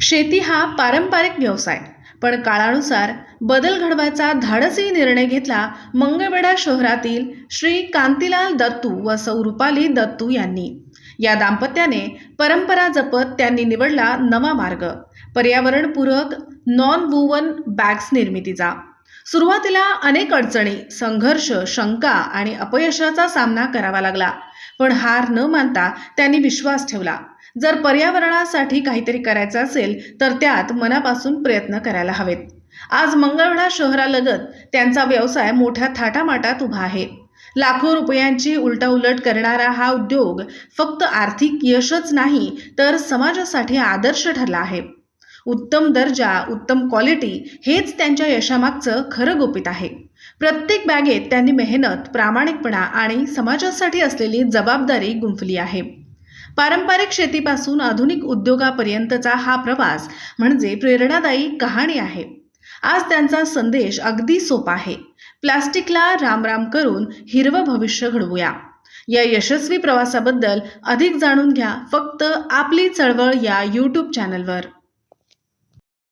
शेती हा पारंपरिक व्यवसाय. पण काळानुसार बदल घडवायचा धाडसी निर्णय घेतला मंगळवेढा शहरातील श्री कांतीलाल दत्तू व सौ रुपाली दत्तू यांनी. या दाम्पत्याने परंपरा जपत त्यांनी निवडला नवा मार्ग. पर्यावरणपूरक नॉन वुवन बॅग्स निर्मितीचा. सुरुवातीला अनेक अडचणी संघर्ष शंका आणि अपयशाचा सामना करावा लागला. पण हार न मानता त्यांनी विश्वास ठेवला. जर पर्यावरणासाठी काहीतरी करायचं असेल तर त्यात मनापासून प्रयत्न करायला हवेत. आज मंगळवेढा शहरालगत त्यांचा व्यवसाय मोठ्या थाटामाटात उभा आहे. लाखो रुपयांची उलटाउलट करणारा हा उद्योग फक्त आर्थिक यशच नाही तर समाजासाठी आदर्श ठरला आहे. उत्तम दर्जा उत्तम क्वालिटी हेच त्यांच्या यशामागचं खरं गोपित आहे. प्रत्येक बॅगेत त्यांनी मेहनत प्रामाणिकपणा आणि समाजासाठी असलेली जबाबदारी गुंफली आहे. पारंपरिक शेतीपासून आधुनिक उद्योगापर्यंतचा हा प्रवास म्हणजे प्रेरणादायी कहाणी आहे. आज त्यांचा संदेश अगदी सोपा आहे. प्लास्टिकला रामराम करून हिरवं भविष्य घडवूया. या यशस्वी प्रवासाबद्दल अधिक जाणून घ्या फक्त आपली चळवळ या यूट्यूब चॅनलवर